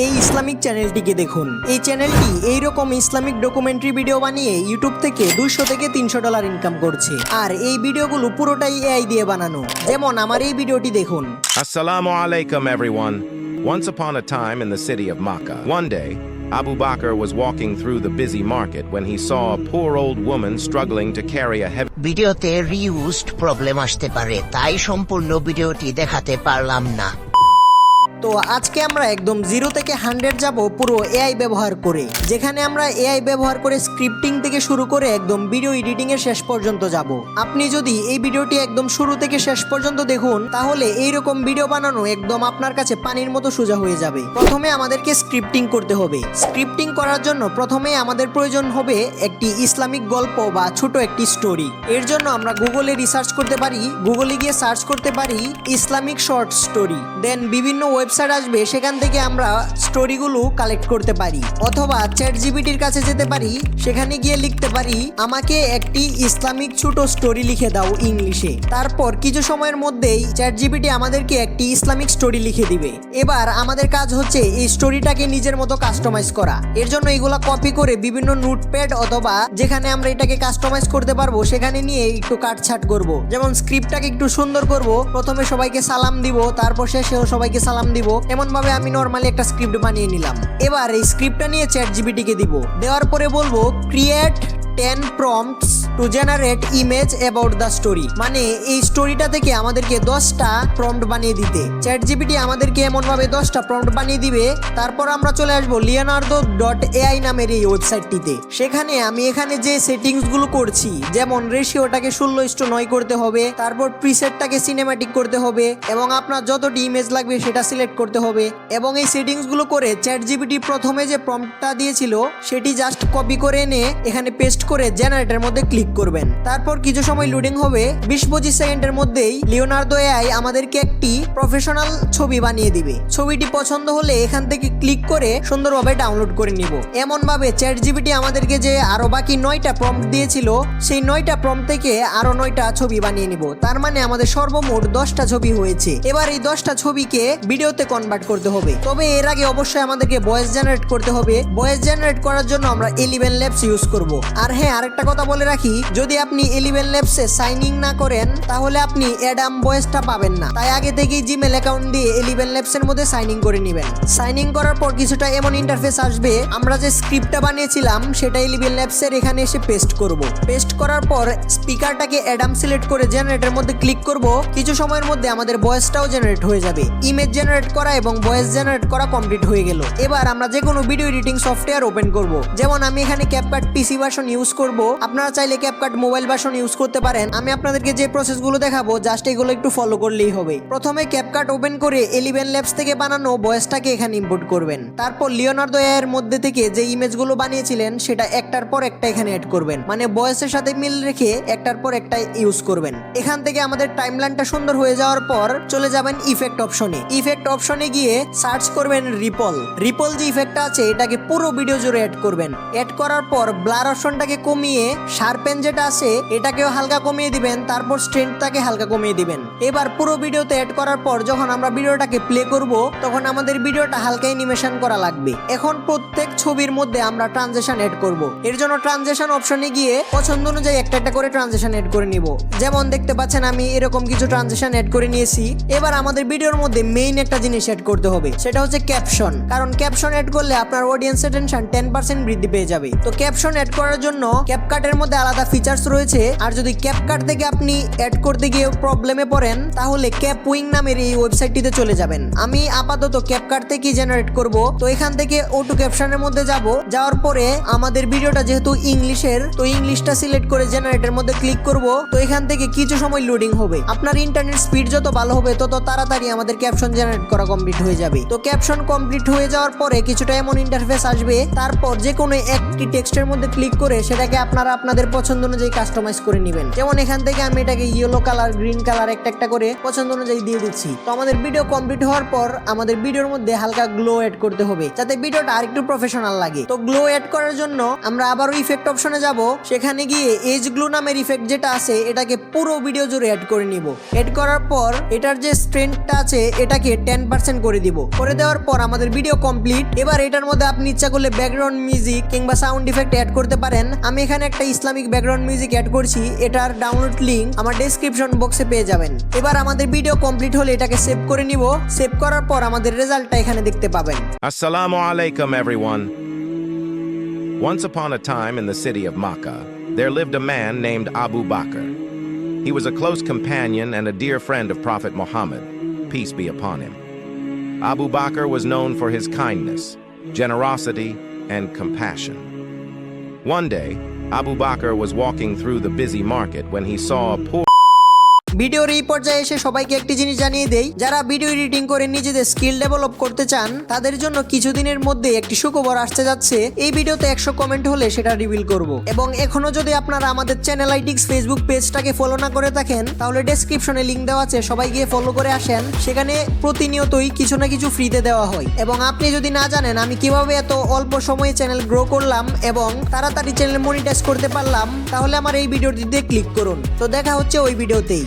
এই ইসলামিক চ্যানেলটিকে দেখুন। এই চ্যানেলটি এইরকম ইসলামিক ডকুমেন্টারি ভিডিও বানিয়ে ইউটিউব থেকে দুইশো থেকে তিনশো ডলার ইনকাম করছে। আর এই ভিডিওগুলো পুরোটাই এআই দিয়ে বানানো। যেমন আমার এই ভিডিওটি দেখুন। Assalamu আলাইকুম everyone Once upon a time in the city of Makkah, one day, Abu Bakr was walking through the busy market when he saw a poor old woman struggling to carry a heavy ভিডিওতে reused problem আসতে পারে তাই সম্পূর্ণ ভিডিওটি দেখাতে পারলাম না। তো আজকে আমরা একদম জিরো থেকে হান্ড্রেড যাব পুরো এআই ব্যবহার করে। যেখানে আমরা এআই ব্যবহার করে স্ক্রিপ্টিং থেকে শুরু করে একদম ভিডিও এডিটিং এর শেষ পর্যন্ত যাব। আপনি যদি এই ভিডিওটি একদম শুরু থেকে শেষ পর্যন্ত দেখুন, তাহলে এইরকম ভিডিও বানানো একদম আপনার কাছে পানির মতো সোজা হয়ে যাবে। প্রথমে আমাদেরকে স্ক্রিপ্টিং করতে হবে। স্ক্রিপ্টিং করার জন্য প্রথমে আমাদের প্রয়োজন হবে একটি ইসলামিক গল্প বা ছোট একটি স্টোরি এর জন্য আমরা গুগলে রিসার্চ করতে পারি গুগলে গিয়ে সার্চ করতে পারি ইসলামিক শর্ট স্টোরি দেন বিভিন্ন ওয়েবসাইট আসবে, সেখান থেকে আমরা স্টোরিগুলো কালেক্ট করতে পারি। অথবা চ্যাট জিবিটির কাছে যেতে পারি সেখানে গিয়ে লিখতে পারি, আমাকে একটি ইসলামিক ছোট স্টোরি লিখে দাও ইংলিশে। তারপর কিছু সময়ের মধ্যেই চ্যাট জিবিটি আমাদেরকে একটি ইসলামিক স্টোরি লিখে দিবে। এবার আমাদের কাজ হচ্ছে এই স্টোরিটাকে নিজের মতো কাস্টমাইজ করা। এর জন্য এগুলা কপি করে বিভিন্ন নোটপ্যাড অথবা যেখানে আমরা এটাকে কাস্টমাইজ করতে পারব, সেখানে নিয়ে একটু কাটছাট করব। যেমন স্ক্রিপ্টটাকে একটু সুন্দর করব, প্রথমে সবাইকে সালাম দিব, তারপর শেষেও সবাইকে সালাম দিব। এমন ভাবে আমি নর্মালি একটা স্ক্রিপ্ট বানিয়ে নিলাম। এবার এই স্ক্রিপ্টটা নিয়ে চ্যাট জিবিটিকে দিব। দেওয়ার পরে বলব create 10 prompts. To generate image about the story মানে এই স্টোরিটা থেকে আমাদেরকে দশটা প্রম্পট বানিয়ে দিতে। চ্যাট জিপিটি আমাদেরকে এমনভাবে দশটা প্রম্পট বানিয়ে দিবে। তারপর আমরা চলে আসব লিওনার্দো ডট এআই নামের এই ওয়েবসাইটটিতে সেখানে আমি এখানে যে সেটিংসগুলো করছি, যেমন রেশিওটাকে ষোলো ইস্টু নয় করতে হবে, তারপর প্রিসেটটাকে সিনেমাটিক করতে হবে, এবং আপনার যতটি ইমেজ লাগবে সেটা সিলেক্ট করতে হবে, এবং এই সেটিংসগুলো করে চ্যাট জিপিটি প্রথমে যে প্রম্পটটা দিয়েছিল, সেটি জাস্ট কপি করে এনে এখানে পেস্ট করে জেনারেটের মধ্যে ক্লিক করবেন। তারপর কিছু সময় লোডিং হবে। বিশ পঁচিশ সেকেন্ডের মধ্যেই লিওনার্দো এআই আমাদেরকে একটি প্রফেশনাল ছবি বানিয়ে দিবে। ছবিটি পছন্দ হলে এখান থেকে ক্লিক করে সুন্দরভাবে ডাউনলোড করে নিব। এমন ভাবে চ্যাট জিপিটি আমাদেরকে যে আরও বাকি নয়টা প্রম্পট দিয়েছিল, সেই নয়টা প্রম্পট থেকে আরও নয়টা ছবি বানিয়ে নিব। তার মানে আমাদের সর্বমোট দশটা ছবি হয়েছে। এবার এই দশটা ছবিকে ভিডিওতে কনভার্ট করতে হবে। তবে এর আগে অবশ্যই আমাদেরকে ভয়েস জেনারেট করতে হবে। ভয়েস জেনারেট করার জন্য আমরা এলিভেন ল্যাবস ইউজ করব। আর হ্যাঁ আরেকটা কথা বলে রাখি। যদি আপনি এলিভেন ল্যাবসে সাইন ইন না করেন, তাহলে আপনি অ্যাডাম ভয়েসটা পাবেন না। তাই আগে থেকেই জিমেল অ্যাকাউন্ট দিয়ে এলিভেন ল্যাবসের মধ্যে সাইন ইন করে নেবেন। সাইন ইন করার পর কিছুটা এমন ইন্টারফেস আসবে, আমরা যে স্ক্রিপ্টটা বানিয়েছিলাম, সেটা এলিভেন ল্যাবসের এখানে এসে পেস্ট করব। পেস্ট করার পর স্পিকারটাকে অ্যাডাম সিলেক্ট করে জেনারেটের মধ্যে ক্লিক করব। কিছু সময়ের মধ্যে আমাদের ভয়েসটাও জেনারেট হয়ে যাবে। ইমেজ জেনারেট করা এবং ভয়েস জেনারেট করা কমপ্লিট হয়ে গেল। এবার আমরা যে কোনো ভিডিও এডিটিং সফটওয়্যার ওপেন করব। যেমন আমি এখানে ক্যাপকাট পিসি ভার্সন ইউজ করব। আপনারা চাইলে ক্যাপকাট মোবাইল ভার্সন ইউজ করতে পারেন, আমি আপনাদেরকে যে প্রসেসগুলো দেখাবো জাস্ট এগুলো একটু ফলো করলেই হবে। প্রথমে ক্যাপকাট ওপেন করে এলিভেন ল্যাবস থেকে বানানো ভয়েসটাকে এখানে ইম্পোর্ট করবেন। তারপর লিওনার্দো এর মধ্যে থেকে যে ইমেজগুলো বানিয়েছিলেন, সেটা একটার পর একটা এখানে অ্যাড করবেন। মানে ভয়েসের সাথে মিল রেখে একটার পর একটা ইউজ করবেন। এখান থেকে আমাদের টাইমলাইনটা সুন্দর হয়ে যাওয়ার পর চলে যাবেন ইফেক্ট অপশনে ইফেক্ট অপশনে গিয়ে সার্চ করবেন রিপল রিপল যে ইফেক্টটা আছে, এটাকে পুরো ভিডিও জুড়ে অ্যাড করবেন। অ্যাড করার পর ব্লার অপশনটাকে কমিয়ে শার্পেন যেটা আছে, এটাকেও হালকা কমিয়ে দিবেন, তারপর স্ট্রেন্থটাকে হালকা কমিয়ে দিবেন। এবার পুরো ভিডিওতে অ্যাড করার পর যখন আমরা ভিডিওটাকে প্লে করব, তখন আমাদের ভিডিওটা হালকা অ্যানিমেশন করা লাগবে। এখন প্রত্যেক ছবির মধ্যে আমরা ট্রানজেকশন অ্যাড করব। এর জন্য ট্রানজেকশন অপশনে গিয়ে পছন্দ অনুযায়ী একটা একটা করে ট্রানজেকশন অ্যাড করে নিব। যেমন দেখতে পাচ্ছেন, আমি এরকম কিছু ট্রানজেকশন অ্যাড করে নিয়েছি। এবার আমাদের ভিডিওর মধ্যে মেইন একটা জিনিস অ্যাড করতে হবে, সেটা হচ্ছে ক্যাপশন কারণ ক্যাপশন অ্যাড করলে আপনার অডিয়েন্সের টেনশন টেন পার্সেন্ট বৃদ্ধি পেয়ে যাবে। তো ক্যাপশন অ্যাড করার জন্য ক্যাপকাটের মধ্যে আলাদা ফিচার্স রয়েছে। আর যদি ক্যাপকাট থেকে আপনি অ্যাড করতে গিয়ে প্রবলেমে পড়েন, তাহলে ক্যাপ উইং নামের এই ওয়েবসাইটটিতে চলে যাবেন। আমি আপাতত ক্যাপকাট থেকে জেনারেট করব। তো এখান থেকে ওটু ক্যাপশনের মধ্যে যাব। যাওয়ার পরে আমাদের ভিডিওটা যেহেতু ইংলিশের, তো ইংলিশটা সিলেক্ট করে জেনারেটের মধ্যে ক্লিক করব। তো এখান থেকে কিছু সময় লোডিং হবে। আপনার ইন্টারনেট স্পিড যত ভালো হবে, তত তাড়াতাড়ি আমাদের ক্যাপশন জেনারেট করা কমপ্লিট হয়ে যাবে। তো ক্যাপশন কমপ্লিট হয়ে যাওয়ার পরে কিছুটা এমন ইন্টারফেস আসবে। তারপর যে কোনো একটি টেক্সটের মধ্যে ক্লিক করে সেটাকে আপনারা আপনাদের পছন্দ পছন্দ অনুযায়ী কাস্টমাইজ করে নেবেন। যেমন এখান থেকে আমি এটাকে ইয়েলো কালার গ্রিন কালার একটা একটা করে পছন্দ অনুযায়ী দিয়ে দিচ্ছি। তো আমাদের ভিডিও কমপ্লিট হওয়ার পর আমাদের ভিডিওর মধ্যে হালকা গ্লো এড করতে হবে, যাতে ভিডিওটা আরেকটু প্রফেশনাল লাগে। তো গ্লো এড করার জন্য আমরা আবারও ইফেক্ট অপশনে যাব। সেখানে গিয়ে এজ গ্লো নামের ইফেক্ট যেটা আছে, এটাকে পুরো ভিডিও জুড়ে অ্যাড করে নিব। এড করার পর এটার যে স্ট্রেন্থটা আছে, এটাকে টেন পার্সেন্ট করে দিব। করে দেওয়ার পর আমাদের ভিডিও কমপ্লিট এবার এটার মধ্যে আপনি ইচ্ছা করলে ব্যাকগ্রাউন্ড মিউজিক কিংবা সাউন্ড ইফেক্ট অ্যাড করতে পারেন। আমি এখানে একটা ইসলামিক ব্যাকগ্রাউন্ড মিউজিক অ্যাড করছি এটার ডাউনলোড লিঙ্ক আমার ডেসক্রিপশন বক্সে পেয়ে যাবেন এবার আমাদের ভিডিও কমপ্লিট হলে এটাকে সেভ করে নিব সেভ করার পর আমাদের রেজাল্টটা এখানে দেখতে পাবেন Assalamu alaikum, everyone. Once upon a time in the city of Makkah, there lived a man named Abu Bakr. He was a close companion and a dear friend of Prophet Muhammad, peace be upon him. Abu Bakr was known for his kindness, generosity, and compassion. One day, Abu Bakr was walking through the busy market when he saw a poor ভিডিওর এই পর্যায়ে এসে সবাইকে একটি জিনিস জানিয়ে দেই। যারা ভিডিও এডিটিং করে নিজেদের স্কিল ডেভেলপ করতে চান, তাদের জন্য কিছুদিনের মধ্যে একটি সুখবর আসতে যাচ্ছে। এই ভিডিওতে একশো কমেন্ট হলে সেটা রিভিল করব। এবং এখনও যদি আপনারা আমাদের চ্যানেল আইটিক্স ফেসবুক পেজটাকে ফলো না করে থাকেন, তাহলে ডেসক্রিপশনে লিঙ্ক দেওয়া আছে, সবাই গিয়ে ফলো করে আসেন। সেখানে প্রতিনিয়তই কিছু না কিছু ফ্রিতে দেওয়া হয়। এবং আপনি যদি না জানেন আমি কীভাবে এত অল্প সময়ে চ্যানেল গ্রো করলাম এবং তাড়াতাড়ি চ্যানেল মনিটাইজ করতে পারলাম, তাহলে আমার এই ভিডিওটি ভিডিওটিতে ক্লিক করুন। তো দেখা হচ্ছে ওই ভিডিওতেই।